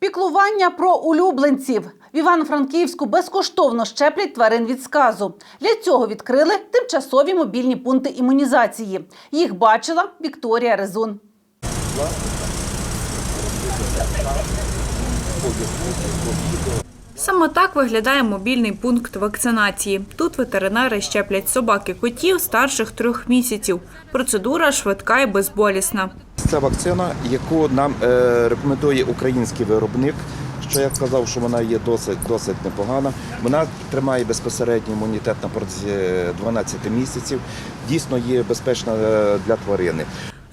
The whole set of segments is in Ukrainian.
Піклування про улюбленців. В Івано-Франківську безкоштовно щеплять тварин від сказу. Для цього відкрили тимчасові мобільні пункти імунізації. Їх бачила Вікторія Резун. Саме так виглядає мобільний пункт вакцинації. Тут ветеринари щеплять собак і котів старших трьох місяців. Процедура швидка і безболісна. Це вакцина, яку нам е, рекомендує український виробник. Що я казав, що вона є досить досить непогана. Вона тримає безпосередній імунітет на протязі 12 місяців. Дійсно є безпечна е, для тварини.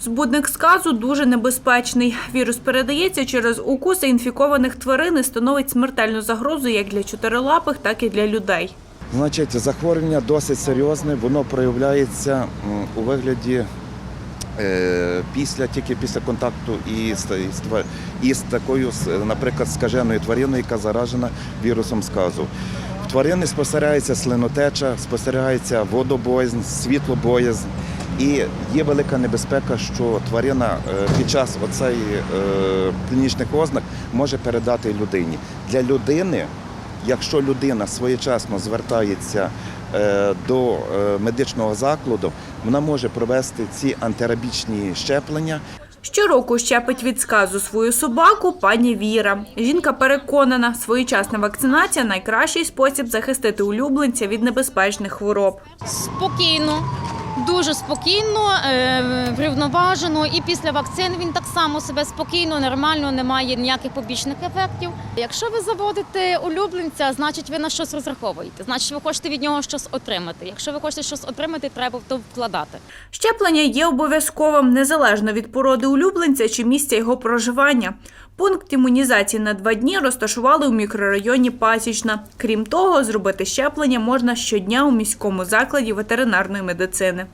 Збудник сказу дуже небезпечний. Вірус передається через укуси інфікованих тварин і становить смертельну загрозу як для чотирилапих, так і для людей. Значить, захворювання досить серйозне, воно проявляється у вигляді е, після тільки після контакту із, із, такою, наприклад, скаженою твариною, яка заражена вірусом сказу. В тварини спостерігається слинотеча, спостерігається водобоязнь, світлобоязнь. І є велика небезпека, що тварина е, під час оцеї е, клінічних ознак може передати людині. Для людини Якщо людина своєчасно звертається е, до е, медичного закладу, вона може провести ці антирабічні щеплення. Щороку щепить від сказу свою собаку пані Віра. Жінка переконана, своєчасна вакцинація найкращий спосіб захистити улюбленця від небезпечних хвороб. спокійно, дуже спокійно, е, врівноважено. І після вакцин він так само себе спокійно, нормально, немає ніяких побічних ефектів. Якщо ви заводите улюбленця, значить ви на щось розраховуєте. Значить, ви хочете від нього щось отримати. Якщо ви хочете щось отримати, треба в то вкладати. Щеплення є обов'язковим незалежно від породи улюбленця чи місця його проживання. Пункт імунізації на два дні розташували у мікрорайоні Пасічна. Крім того, зробити щеплення можна щодня у міському закладі ветеринарної медицини.